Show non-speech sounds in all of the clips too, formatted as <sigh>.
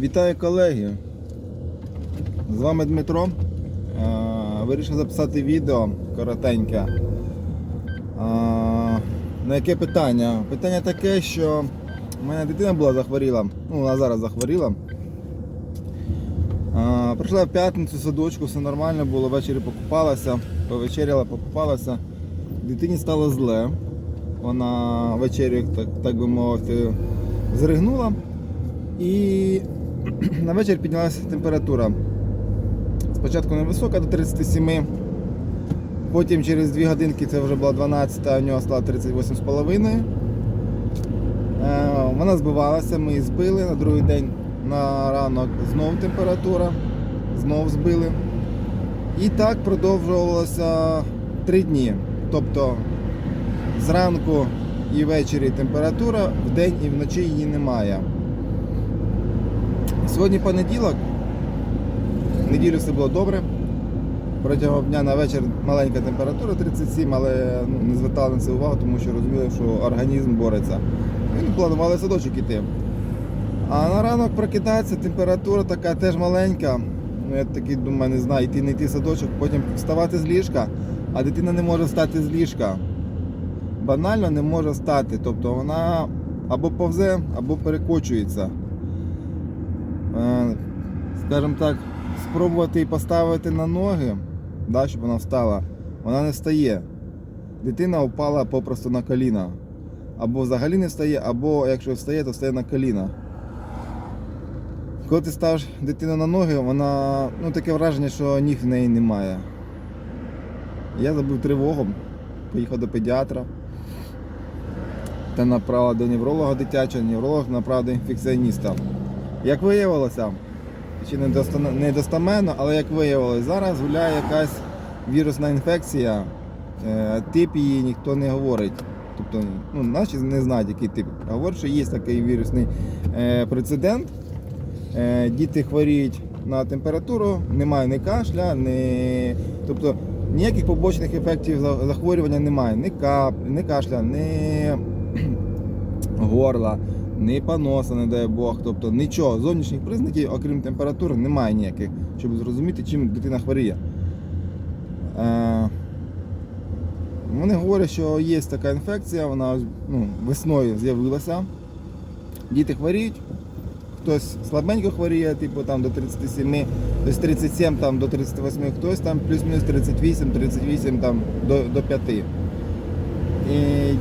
Вітаю колеги! З вами Дмитро. Е, Вирішив записати відео коротеньке. Е, На яке питання? Питання таке, що в мене дитина була захворіла, ну вона зараз захворіла. Е, Прийшла в п'ятницю садочку, все нормально було, ввечері покупалася, повечеряла, покупалася. Дитині стало зле. Вона вечерю, так, так би мовити, зригнула. І на вечір піднялася температура. Спочатку невисока до 37, потім через 2 годинки це вже була 12, а у нього стало 38,5. Е, Вона збивалася, ми її збили на другий день на ранок знову температура, знову збили. І так продовжувалося 3 дні. Тобто зранку і ввечері температура, вдень і вночі її немає. Сьогодні понеділок. В неділю все було добре. Протягом дня на вечір маленька температура 37, але ну, не звертали на це увагу, тому що розуміли, що організм бореться. І планували садочок іти. А на ранок прокидається, температура така теж маленька. Ну, я такий думаю, не знаю, йти не йти садочок, потім вставати з ліжка, а дитина не може встати з ліжка. Банально не може встати. Тобто вона або повзе, або перекочується. Е, скажімо так, спробувати її поставити на ноги, да, щоб вона встала, вона не встає. Дитина впала попросту на коліна. Або взагалі не встає, або якщо встає, то встає на коліна. Коли ти ставиш дитину на ноги, вона ну таке враження, що ніг в неї немає. Я забив тривогу, поїхав до педіатра та направив до невролога дитячого, невролог направив до інфекціоніста. Як виявилося, чи не достаменно, але як виявилося, зараз гуляє якась вірусна інфекція, е, тип її ніхто не говорить. Тобто, ну, наші не знають, який тип. Говорять, що є такий вірусний е, прецедент. Е, діти хворіють на температуру, немає ні кашля, ні... тобто ніяких побочних ефектів захворювання немає. Ні, кап... ні кашля, ні <clears throat> горла, ні поноса, не дай Бог. Тобто нічого, зовнішніх признаків, окрім температури, немає ніяких, щоб зрозуміти, чим дитина хворіє. Е, Вони говорять, що є така інфекція, вона ну, весною з'явилася. Діти хворіють, хтось слабенько хворіє, типу там до 37, тобто 37 там, до 38, хтось там плюс-мінус 38, 38 там, до, до 5.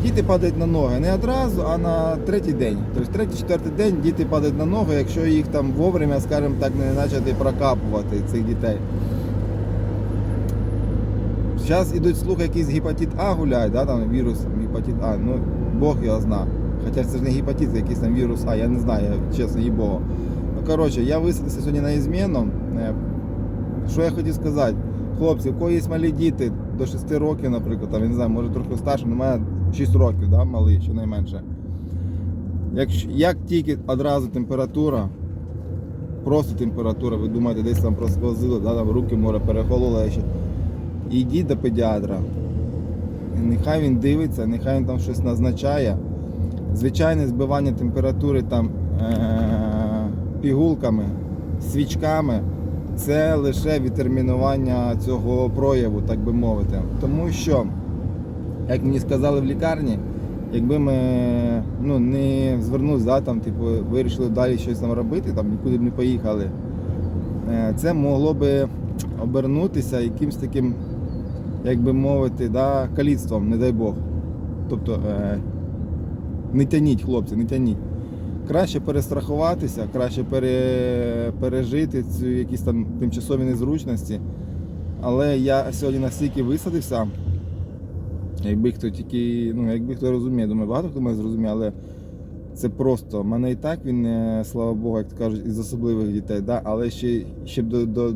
Діти падають на ноги не одразу, а на третій день. Тобто третій, четвертий день діти падають на ноги, якщо їх там вовремя, скажімо так, не почати прокапувати цих дітей. Зараз ідуть слухи, якийсь гепатит А гуляє, да, там вірус гепатит А. Ну, Бог його зна. Хоча це ж не гепатит, це якийсь там вірус А, я не знаю, я, чесно, їй Богу. Ну, коротше, я висадився сьогодні на ізміну. Е, Що я хотів сказати? Хлопці, у кого є малі діти до 6 років, наприклад, там, я не знаю, може трохи старше, немає 6 років, да, малий, щонайменше. Як, як тільки одразу температура, просто температура, ви думаєте, десь там просквозило, да, там руки може перехололи ще. Йдіть до педіатра. Нехай він дивиться, нехай він там щось назначає. Звичайне збивання температури там е- пігулками, свічками це лише відтермінування цього прояву, так би мовити. Тому що, як мені сказали в лікарні, якби ми ну, не звернулися, да, там, типу, вирішили далі щось там робити, там нікуди б не поїхали, е, це могло би обернутися якимось таким, як би мовити, да, каліцтвом, не дай Бог. Тобто е, не тяніть, хлопці, не тяніть. Краще перестрахуватися, краще пере, пережити цю якісь там тимчасові незручності. Але я сьогодні настільки висадився, якби хто тільки, ну, якби хто розуміє, думаю, багато хто мене зрозуміє, але це просто. Мене і так він, е, слава Богу, як то кажуть, із особливих дітей, да? але ще, ще б до, до,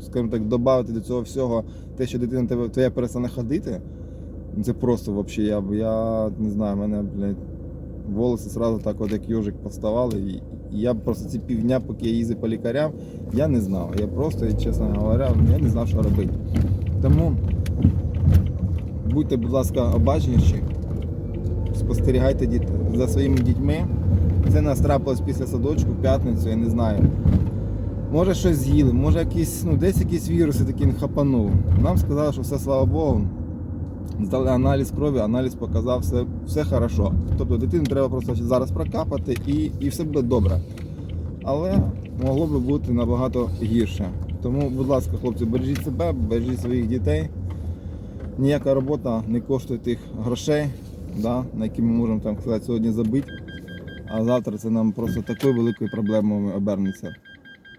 скажімо так, додати до цього всього те, що дитина тебе, твоя перестане ходити, ну, це просто взагалі, я, я не знаю, мене, блядь, волоси сразу так от як йожик поставали. І, я просто ці півдня, поки я їздив по лікарям, я не знав. Я просто, чесно говоря, я не знав, що робити. Тому будьте, будь ласка, обачніші, спостерігайте за своїми дітьми, Це нас трапилось після садочку в п'ятницю, я не знаю. Може щось з'їли, може якісь, ну, десь якісь віруси такі не хапанув. Нам сказали, що все слава Богу. Здали аналіз крові, аналіз показав все, все хорошо. Тобто дитину треба просто зараз прокапати і, і все буде добре. Але могло би бути набагато гірше. Тому, будь ласка, хлопці, бережіть себе, бережіть своїх дітей. Ніяка робота не коштує тих грошей, да, на які ми можемо там сказати, сьогодні забити. А завтра це нам просто такою великою проблемою обернеться.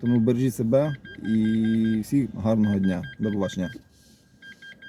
Тому бережіть себе і всіх гарного дня. До побачення.